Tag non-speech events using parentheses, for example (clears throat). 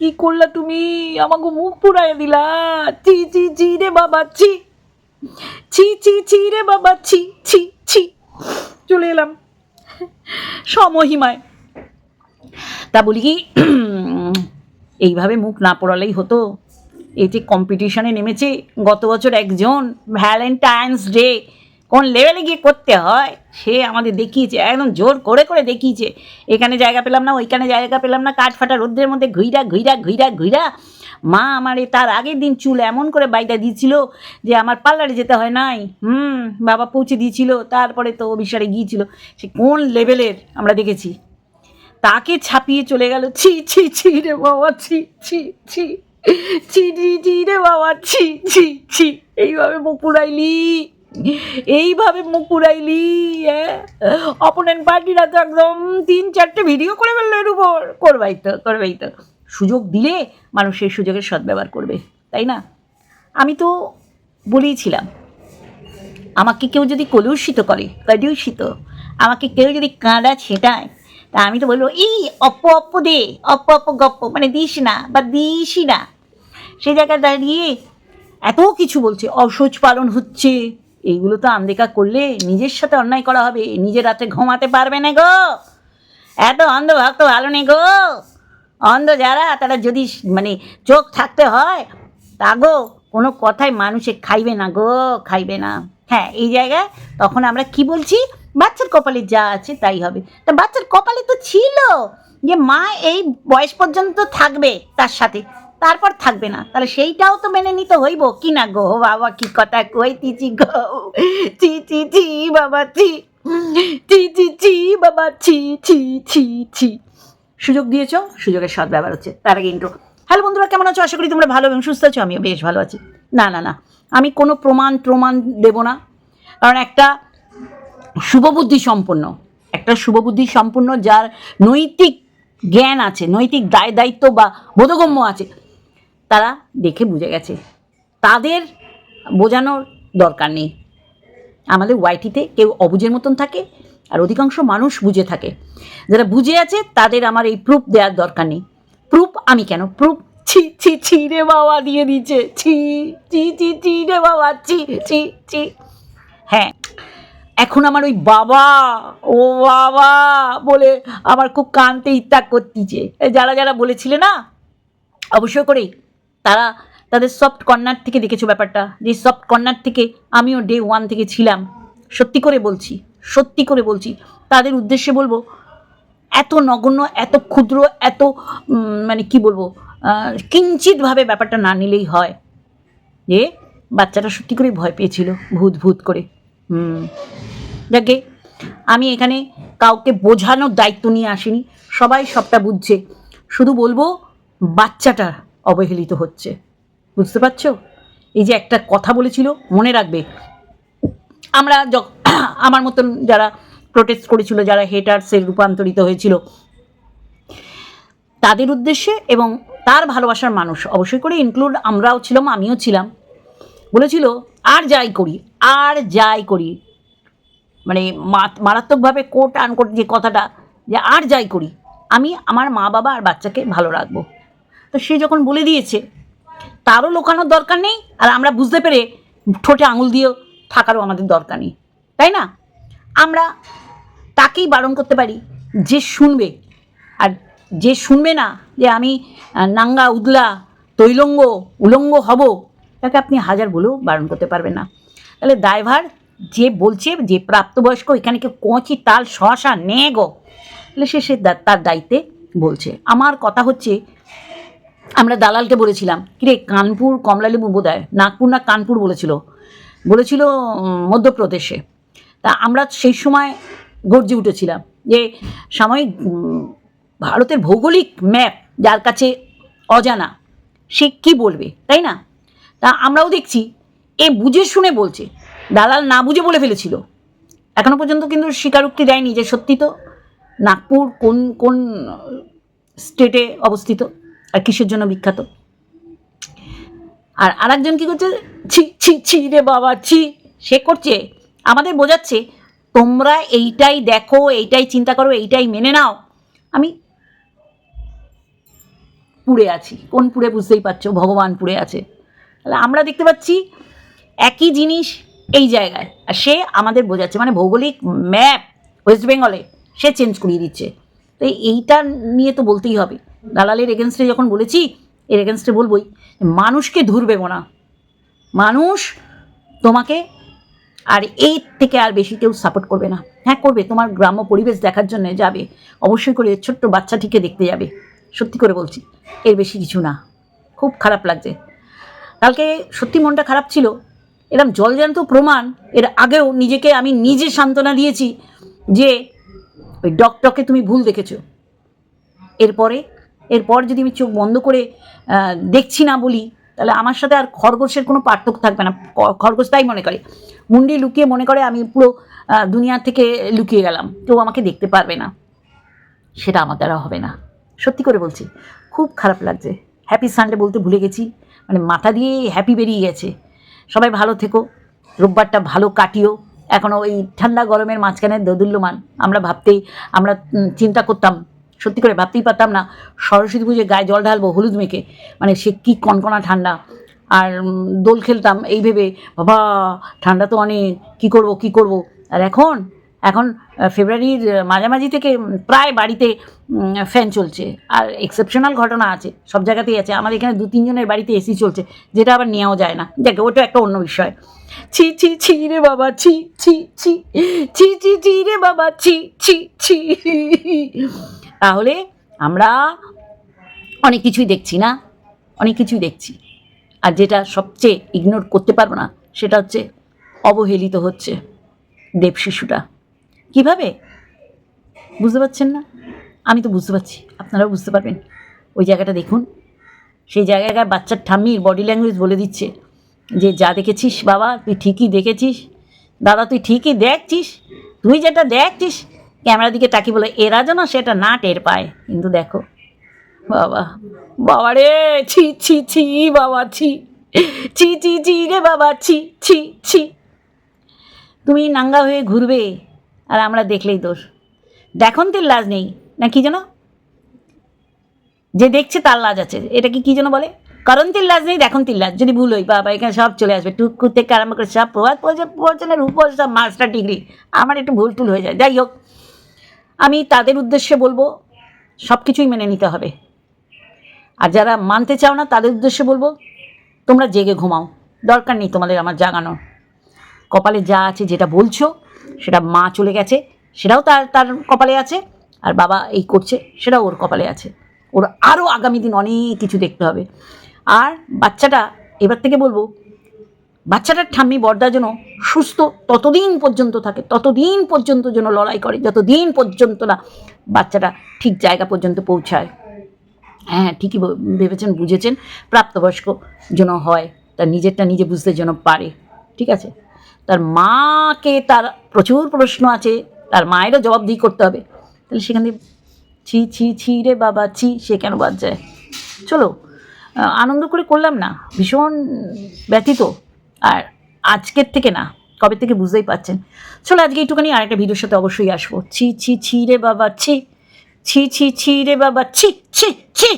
কি করলা তুমি? আমাকে মুখ পুরাই দিলা। ছি ছি ছি রে বাবা, ছি। ছি ছি ছি রে বাবা, ছি ছি ছি। চলে এলাম। সমহিমায়। তা বলি কি, এইভাবে মুখ না পড়ালেই হতো। এই যে কম্পিটিশনে নেমেছে গত বছর একজন ভ্যালেন্টাইন্স ডে কোন লেভেলে গিয়ে করতে হয়, সে আমাদের দেখিয়েছে, একদম জোর করে করে দেখিয়েছে। এখানে জায়গা পেলাম না, ওইখানে জায়গা পেলাম না, কাঠ ফাটা রোদ্রের মধ্যে ঘুইরা ঘুইরা ঘুইরা ঘুইরা। মা আমারে তার আগের দিন চুল এমন করে বাইটা দিয়েছিল যে আমার পার্লারে যেতে হয় নাই। হুম, বাবা পৌঁছে দিয়েছিল, তারপরে তো অভিসারে গিয়েছিল। সে কোন লেভেলের আমরা দেখেছি। তাকে ছাপিয়ে চলে গেল, ছি ছি ছি রে বাবা, ছি ছি ছি। ছি ছি ছি রে বাবা, ছি ছি ছি। এইভাবে পুরাইলি এইভাবে মুখ পুরাইলি হ্যাঁ? অপোনেন্ট পার্টিরা তো একদম তিন চারটে ভিডিও করে ফেলল এর উপর। করবাই তো করবাই তো। সুযোগ দিলে মানুষ সেই সুযোগের সদ্ব্যবহার করবে, তাই না? আমি তো বলেইছিলাম, আমাকে কেউ যদি কলুষিত করে, কলুষিত, আমাকে কেউ যদি কাঁদা ছেটায়, তা আমি তো বলব, এই অপ্প অপ্প দে, অপ্প অপ্প গপ্প মানে দিস না বা দিসই না। সে জায়গায় দাঁড়িয়ে এত কিছু বলছে অসহ্য পালন হচ্ছে এইগুলো তো আনদেখা করলে নিজের সাথে অন্যায় করা হবে নিজের রাতে ঘুমাতে পারবে না গো। এত অন্ধ ভক্ত ভালো নেই গো। অন্ধ যারা, তারা যদি মানে চোখ থাকতে হয়, তা গো, কোনো কথায় মানুষে খাইবে না গো, খাইবে না। হ্যাঁ এই জায়গায় তখন আমরা কি বলছি? বাচ্চার কপালে যা আছে তাই হবে। তা বাচ্চার কপালে তো ছিল যে মা এই বয়স পর্যন্ত থাকবে তার সাথে। তারপর থাকবে না। তাহলে সেইটাও তো মেনে নিতে হইব। কি না গো বাবা, কি কথা কই কইতিছি গো? চি চি চি বাবা চি চি চি চি বাবা, ছি ছি ছি ছি। সুযোগ দিয়েছ? সুযোগের সদ ব্যবহার হচ্ছে। তার আগে ইন্ট্রো হ্যালো বন্ধুরা, কেমন আছো? আশা করি তোমরা ভালো এবং সুস্থ আছো। আমিও বেশ ভালো আছি। না না না। আমি কোনো প্রমাণ প্রমাণ দেব না। কারণ একটা শুভবুদ্ধি সম্পন্ন। একটা শুভবুদ্ধি সম্পন্ন যার নৈতিক জ্ঞান আছে, নৈতিক দায় দায়িত্ব বা বোধগম্য আছে। তারা দেখে বুঝে গেছে। তাদের বোঝানোর দরকার নেই। আমাদের ওয়াইটিতে কেউ অবুঝের মতন থাকে আর অধিকাংশ মানুষ বুঝে থাকে। যারা বুঝে আছে, তাদের আমার এই প্রুফ দেওয়ার দরকার নেই। প্রুফ আমি কেন? প্রুফ ছি ছি ছি রে বাবা দিয়ে দিচ্ছে ছি ছি ছি ছি রে বাবা, ছি ছি ছি। হ্যাঁ এখন আমার ওই বাবা, ও বাবা বলে আমার খুব কানতে ইত্যা করতিছে। যারা যারা বলেছিলে না, অবশ্যই করেই। তারা তাদের সফট কর্নার থেকে দেখেছ ব্যাপারটা? যে সফট কর্নার থেকে আমিও ডে ওয়ান থেকে ছিলাম। সত্যি করে বলছি, সত্যি করে বলছি। তাদের উদ্দেশ্যে বলব, এত নগণ্য, এত ক্ষুদ্র, এত মানে কি বলব কিঞ্চিতভাবে ব্যাপারটা না নিলেই হয়। যে বাচ্চাটা সত্যি করে ভয় পেয়েছিল, ভূত ভূত করে। হুম। যাকে আমি এখানে কাউকে বোঝানোর দায়িত্ব নিয়ে আসিনি। সবাই সবটা বুঝছে। শুধু বলব, বাচ্চাটা অবহেলিত হচ্ছে। বুঝতে পারছ? এই যে একটা কথা বলেছিল, মনে রাখবে। আমরা (clears throat) আমার মতন যারা প্রোটেস্ট করেছিল, যারা হেটার্সে রূপান্তরিত হয়েছিল, তাদের উদ্দেশ্যে এবং তার ভালোবাসার মানুষ, অবশ্যই করে ইনক্লুড আমরাও ছিলাম, আমিও ছিলাম। বলেছিল, আর যাই করি, আর যাই করি। মানে মারাত্মকভাবে কোট আনকোট যে কথাটা, যে আর যাই করি, আমি আমার মা বাবা আর বাচ্চাকে ভালো রাখব। তো সে যখন বলে দিয়েছে, তারও লোকানোর দরকার নেই, আর আমরা বুঝতে পেরে ঠোঁটে আঙুল দিয়েও থাকারও আমাদের দরকার নেই, তাই না? আমরা তাকেই বারণ করতে পারি যে শুনবে, আর যে শুনবে না যে আমি নাঙ্গা, উদলা, তৈলঙ্গ, উলঙ্গ হব, তাকে আপনি হাজার বলেও বারণ করতে পারবেন না। তাহলে ড্রাইভার যে বলছে, যে প্রাপ্তবয়স্ক, এখানে কেউ কচি, তাল, শশা নে গো তাহলে সে সে তার দায়িত্বে বলছে। আমার কথা হচ্ছে আমরা দালালকে বলেছিলাম, কিরে, কানপুর কমলালেবু বোধ হয় নাগপুর না কানপুর বলেছিল? বলেছিল মধ্যপ্রদেশে। তা আমরা সেই সময় গর্জে উঠেছিলাম যে, সাময়িক ভারতের ভৌগোলিক ম্যাপ যার কাছে অজানা, সে কি বলবে, তাই না? তা আমরাও দেখছি, এ বুঝে শুনে বলছে, দালাল না বুঝে বলে ফেলেছিল। এখনও পর্যন্ত কিন্তু স্বীকারোক্তি দেয়নি যে সত্যি তো নাগপুর কোন কোন, স্টেটে অবস্থিত। আর কিসের জন্য বিখ্যাত? আর আরেকজন কি করছে? ছি ছি ছি রে বাবা, ছি। সে করছে, আমাদের বোঝাচ্ছে, তোমরা এইটাই দেখো, এইটাই চিন্তা করো, এইটাই মেনে নাও। আমি পুড়ে আছি। কোন পুড়ে বুঝতেই পারছ? ভগবান পুড়ে আছে। তাহলে আমরা দেখতে পাচ্ছি একই জিনিস এই জায়গায়। আর সে আমাদের বোঝাচ্ছে মানে ভৌগোলিক ম্যাপ ওয়েস্ট বেঙ্গলে সে চেঞ্জ করিয়ে দিচ্ছে। তো এইটা নিয়ে তো বলতেই হবে। দালালের এগেনস্টে যখন বলেছি, এর এগেনস্টে বলবই, মানুষকে ধরবে না মানুষ তোমাকে আর এই থেকে আর বেশি কেউ সাপোর্ট করবে না। হ্যাঁ করবে। তোমার গ্রাম্য পরিবেশ দেখার জন্য যাবে। অবশ্যই করে ছোট্ট বাচ্চাটিকে দেখতে যাবে। সত্যি করে বলছি, এর বেশি কিছু না। খুব খারাপ লাগছে। কালকে সত্যি মনটা খারাপ ছিল। এরম জলজান্ত প্রমাণ এর আগেও নিজেকে আমি নিজে সান্ত্বনা দিয়েছি যে ওই ডকটকে তুমি ভুল দেখেছ। এরপরে এরপর যদি আমি চোখ বন্ধ করে দেখছি না বলি, তাহলে আমার সাথে আর খরগোশের কোনো পার্থক্য থাকবে না। খরগোশ তাই মনে করে। মুন্ডি লুকিয়ে মনে করে আমি পুরো দুনিয়া থেকে লুকিয়ে গেলাম। কেউ আমাকে দেখতে পারবে না। সেটা আমার দ্বারা হবে না। সত্যি করে বলছি, খুব খারাপ লাগছে। হ্যাপি সানডে বলতে ভুলে গেছি। মানে মাথা দিয়ে হ্যাপি বেরিয়ে গেছে। সবাই ভালো থেকো। রোববারটা ভালো কাটিও। এখনও ওই ঠান্ডা গরমের মাঝখানে দোদুল্যমান। আমরা ভাবতেই, আমরা চিন্তা করতাম সত্যি করে ভাবতেই পারতাম না। সরস্বতী পুজোয় গায়ে জল ঢালবো, হলুদ মেখে। মানে সে কী কনকনা ঠান্ডা। আর দোল খেলতাম, এই ভেবে, বাবা, ঠান্ডা তো অনেক, কী করব কী করব? আর এখন এখন ফেব্রুয়ারির মাঝামাঝি থেকে প্রায় বাড়িতে ফ্যান চলছে। আর এক্সেপশনাল ঘটনা আছে, সব জায়গাতেই আছে। আমাদের এখানে দু তিনজনের বাড়িতে এসি চলছে, যেটা আবার নেওয়াও যায় না। দেখো ওটা একটা অন্য বিষয়। ছি ছি ছি রে বাবা, ছি ছি ছি। ছি ছি ছি রে বাবা, ছি ছি ছি। তাহলে আমরা অনেক কিছুই দেখছি না? অনেক কিছুই দেখছি। আর যেটা সবচেয়ে ইগনোর করতে পারব না, সেটা হচ্ছে অবহেলিত হচ্ছে দেব শিশুটা। কীভাবে? বুঝতে পারছেন না? আমি তো বুঝতে পারছি, আপনারাও বুঝতে পারবেন। ওই জায়গাটা দেখুন। সেই জায়গায় বাচ্চার ঠাম্মির বডি ল্যাঙ্গুয়েজ বলে দিচ্ছে যে, যা দেখেছিস বাবা, তুই ঠিকই দেখেছিস। দাদা, তুই ঠিকই দেখছিস। তুই যেটা দেখছিস ক্যামেরার দিকে তাকিয়ে বলে, এরা যেন সেটা না টের পায়। কিন্তু দেখো, বাবা বাবা রে, ছি ছি ছি, বাবা, ছি ছি ছি ছি রে বাবা, ছি ছি ছি। তুমি নাঙ্গা হয়ে ঘুরবে আর আমরা দেখলেই দোষ। দেখুন তোর লাজ নেই, না কি যেন? যে দেখছে তার লাজ আছে। এটা কি কি যেন বলে? কারণ তিল লাজ নেই দেখুন তিল লাজ। যদি ভুল হই বাবা, এখানে সব চলে আসবে। টুকু থেকে আরম্ভ করে সব প্রভাত প্রবচনের উপর সব মাস্টার ডিগ্রি আমার একটু ভুল টুল হয়ে যায়। যাই হোক আমি তাদের উদ্দেশ্যে বলব সব কিছুই মেনে নিতে হবে। আর যারা মানতে চাও না, তাদের উদ্দেশ্যে বলব, তোমরা জেগে ঘুমাও। দরকার নেই তোমাদের আমার জাগানোর। কপালে যা আছে যেটা বলছো, সেটা মা চলে গেছে, সেটাও তার তার কপালে আছে, আর বাবা এই করছে, সেটাও ওর কপালে আছে। ওর আরও আগামী দিন অনেক কিছু দেখতে হবে। আর বাচ্চাটা, এবার থেকে বলব বাচ্চাটার ঠাম্মি বর্দা যেন সুস্থ ততদিন পর্যন্ত থাকে, ততদিন পর্যন্ত যেন লড়াই করে, যতদিন পর্যন্ত না বাচ্চাটা ঠিক জায়গা পর্যন্ত পৌঁছায়। হ্যাঁ ঠিকই ভেবেছেন, বুঝেছেন, প্রাপ্তবয়স্ক যেন হয়, তার নিজেরটা নিজে বুঝতে যেন পারে, ঠিক আছে? তার মাকে তার প্রচুর প্রশ্ন আছে, তার মায়েরও জবাবদিহি করতে হবে। তাহলে সেখান থেকে ছি ছি ছি রে বাবা, ছি, সে কেন বাদ যায়? চলো আনন্দ করে করলাম না, ভীষণ ব্যথিত। আর আজকের থেকে না, কবে থেকে বুঝতেই পাচ্ছেন চলো আজকে একটুখানি আরেকটা ভিডিওর সাথে অবশ্যই আসব। ছি ছি ছি রে বাবা, ছি। ছি ছি ছি রে বাবা ছি ছি ছি।